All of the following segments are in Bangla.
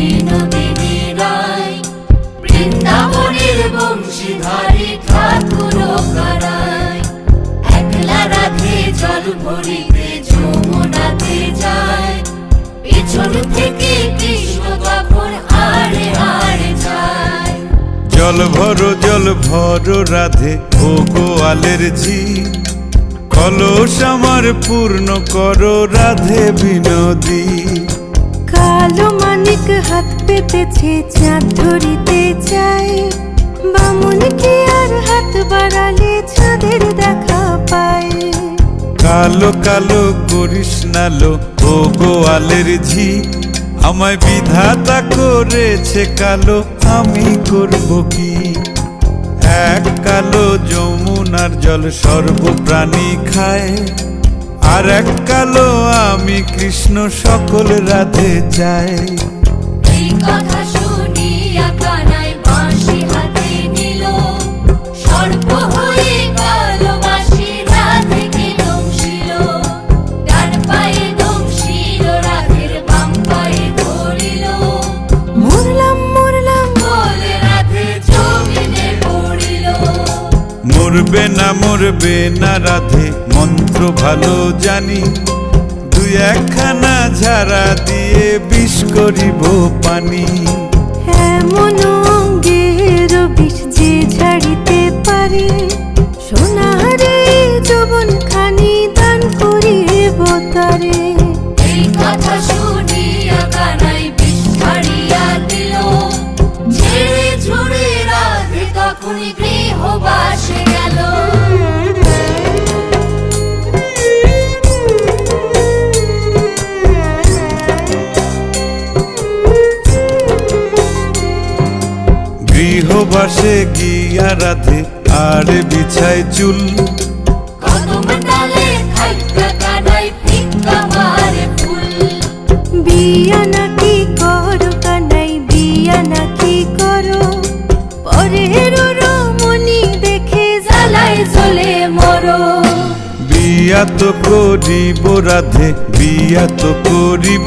বিনোদিনী রায় বৃন্দাবনের বংশীধারী ঠাকুর কারায়। একলা রাধে জল ভরিতে যমুনাতে যায়। পিছন থেকে কৃষ্ণ তখন আড়ে আড়ে যায়। জল ভরো জল ভরো রাধে ও গোয়ালের ঝি কলস আমার পূর্ণ করো রাধে বিনোদী। কালো মানিক হাত পেতেছে, চাঁদ ধরিতে চায়। বামুন কি আর হাত বাড়ালে চাঁদের দেখা পায়। কালো কালো করিস নালো ও গোয়ালের ঝি। আমায় বিধাতা করেছে কালো, আমি করব কি? এক কালো যমুনার জল সর্বপ্রাণী খায়। আর এক কালো আমি কৃষ্ণ সকল রাতে চাই। কথা মরবে না মরবে না রাধে। মন্ত্র ভালো জানি দুই একখানা ঝাড়া দিয়ে বিষ করিব পানি। এমন অঙ্গের বিষ যে ঝাড়িতে পারে সোনারে যৌবন খানি দান করিব তারে। এই কথা শুনিয়া কানাই বিষ ছাড়িয়া দিল। ছেড়ে ঝুড়ে রাধে তখনই গৃহবাসে গৃহবাসে গিয়া রাধে আর বিছায় চুল। বিয়া নাকি করো কানাই বিয়া নাকি করো? পরের রমণী দেখে জ্বালায় জ্বলে মরো। বিয়া তো করিব রাধে বিয়া তো করিব।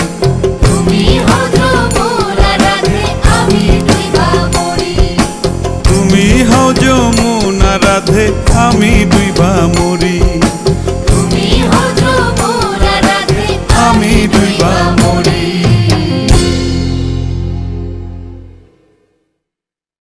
কাঁধে আমি ডুইবা মরি আমি ডুইবা